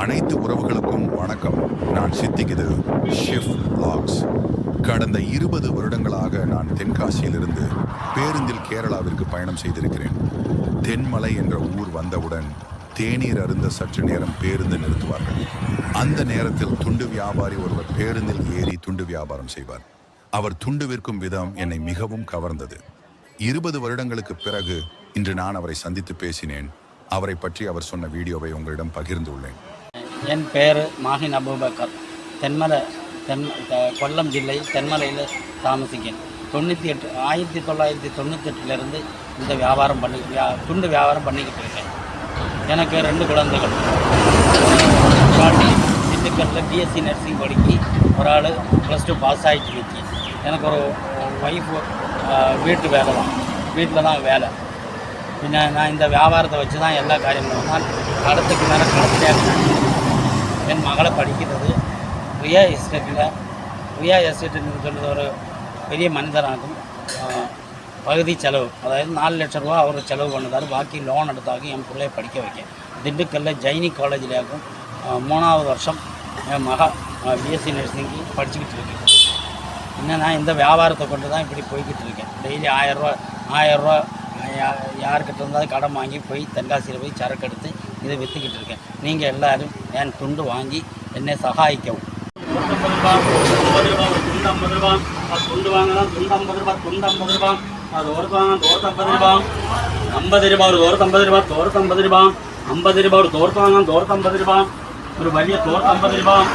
அனைத்து உறவுகளுக்கும் வணக்கம். நான் சித்திகிது ஷிஃப் லாக்ஸ் கடந்த இருபது வருடங்களாக நான் தென்காசியிலிருந்து பேருந்தில் கேரளாவிற்கு பயணம் செய்திருக்கிறேன். தென்மலை என்ற ஊர் வந்தவுடன் தேநீர் அருந்த சற்று நேரம் பேருந்து நிறுத்துவார்கள். அந்த நேரத்தில் துண்டு வியாபாரி ஒருவர் பேருந்தில் ஏறி துண்டு வியாபாரம் செய்வார். அவர் துண்டு விற்கும் விதம் என்னை மிகவும் கவர்ந்தது. இருபது வருடங்களுக்கு பிறகு இன்று நான் அவரை சந்தித்து பேசினேன். அவரை பற்றி அவர் சொன்ன வீடியோவை உங்களிடம் பகிர்ந்துள்ளேன் என் பெயர் மாஹின் அபூபக்கர். தென்மலை தென் கொல்லம் ஜில்லை தென்மலையில் தாமசிக்கிறேன் தொண்ணூற்றி எட்டு ஆயிரத்தி தொள்ளாயிரத்தி தொண்ணூத்தெட்டுலேருந்து இந்த வியாபாரம் பண்ணி வியா துண்டு வியாபாரம் பண்ணிக்கிட்டு இருக்கேன். எனக்கு ரெண்டு குழந்தைகள். பாட்டி திண்டுக்கல்லில் பிஎஸ்சி நர்சிங் படிக்கி ஒரு ஆள் ப்ளஸ் டூ பாஸ் ஆகிட்டு நிற்கி எனக்கு ஒரு ஒய்ஃபு வீட்டு வேலை தான். வீட்டில் தான் வேலை. பின்ன நான் இந்த வியாபாரத்தை வச்சு தான் எல்லா காரியமும் நான் கடத்துக்கு மேலே கடத்தியாக என் மகளை படிக்கிறது. ரியா எஸ்டேட்டில் ரியா எஸ்டேட்டுன்னு சொல்கிறது ஒரு பெரிய மனிதராகும். பகுதி செலவு. அதாவது நாலு லட்ச ரூபா அவர் செலவு பண்ணுறாரு பாக்கி லோன் எடுத்தாகும் என் பிள்ளைய படிக்க வைக்க. திண்டுக்கல்ல ஜைனி காலேஜ்லேயாகும் மூணாவது வருஷம் என் மகா பிஎஸ்சி நர்சிங்கு படிச்சுக்கிட்டு இருக்கேன் இன்னும் நான் இந்த வியாபாரத்தை கொண்டு தான் இப்படி போய்கிட்டு இருக்கேன் டெய்லி ஆயரூவா ஆயரூவா யா யார்கிட்ட இருந்தாலும் கடன் வாங்கி போய் தென்காசியில் போய் சரக்கு எடுத்து இதை விற்றுக்கிட்டு இருக்கேன் நீங்கள் எல்லோரும் என் துண்டு வாங்கி என்னை சகாயிக்கவும் ஐம்பது ரூபாய் துண்டு வாங்கலாம் துண்டு ஐம்பது ரூபாய் துண்டு ஐம்பது ரூபாய் அது ஒருத்த வாங்கலாம் தோர்த்து ஐம்பது ரூபாய் ஐம்பது ரூபாய் ஒரு தோர்த்து ஐம்பது ரூபாய் தோர்த்து ஐம்பது ரூபாய் ஐம்பது ரூபாய் ஒரு தோர்த்து வாங்கலாம் தோர்த்து ஐம்பது ரூபாய் ஒரு வலிய தோர்த்து ஐம்பது ரூபாய்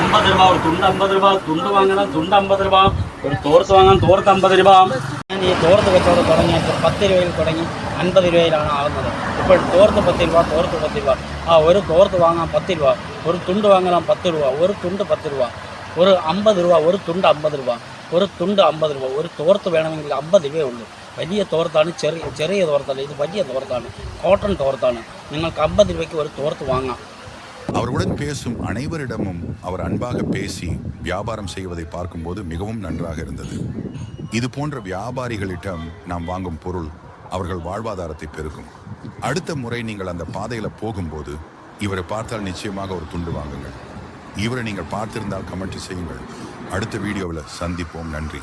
ஐம்பது ரூபாய் ஒரு துண்டு ஐம்பது ரூபாய் துண்டு வாங்கலாம் துண்டு ஐம்பது ரூபாய் ஒரு தோர்த்து வாங்கலாம் தோர்த்து ஐம்பது ரூபாய் ഈ തോർത്ത് കച്ചവടം തുടങ്ങിയപ്പോൾ പത്ത് രൂപയിൽ തുടങ്ങി അൻപത് രൂപയിലാണ് ആവുന്നത് ഇപ്പോൾ തോർത്ത് പത്ത് രൂപ തോർത്ത് പത്ത് രൂപ ആ ഒരു തോർത്ത് വാങ്ങാൻ പത്ത് രൂപ ഒരു തുണ്ട് വാങ്ങാൻ പത്ത് രൂപ ഒരു തുണ്ട് പത്ത് രൂപ ഒരു അമ്പത് രൂപ ഒരു തുണ്ട് അമ്പത് രൂപ ഒരു തുണ്ട് അമ്പത് രൂപ ഒരു തോർത്ത് വേണമെങ്കിൽ അമ്പത് രൂപയേ ഉള്ളൂ വലിയ തോർത്താണ് ചെറിയ ചെറിയ തോർത്തല്ല ഇത് വലിയ തോർത്താണ് കോട്ടൺ തോർത്താണ് നിങ്ങൾക്ക് അമ്പത് രൂപയ്ക്ക് ഒരു തോർത്ത് വാങ്ങാം அவருடன் பேசும் அனைவரிடமும் அவர் அன்பாக பேசி வியாபாரம் செய்வதை பார்க்கும்போது மிகவும் நன்றாக இருந்தது. இது போன்ற வியாபாரிகளிடம் நாம் வாங்கும் பொருள் அவர்கள் வாழ்வாதாரத்தை பெருக்கும். அடுத்த முறை நீங்கள் அந்த பாதையில் போகும்போது இவரை பார்த்தால் நிச்சயமாக ஒரு துண்டு வாங்குங்கள். இவரை நீங்கள் பார்த்திருந்தால் கமெண்ட் செய்யுங்கள். அடுத்த வீடியோவில் சந்திப்போம். நன்றி.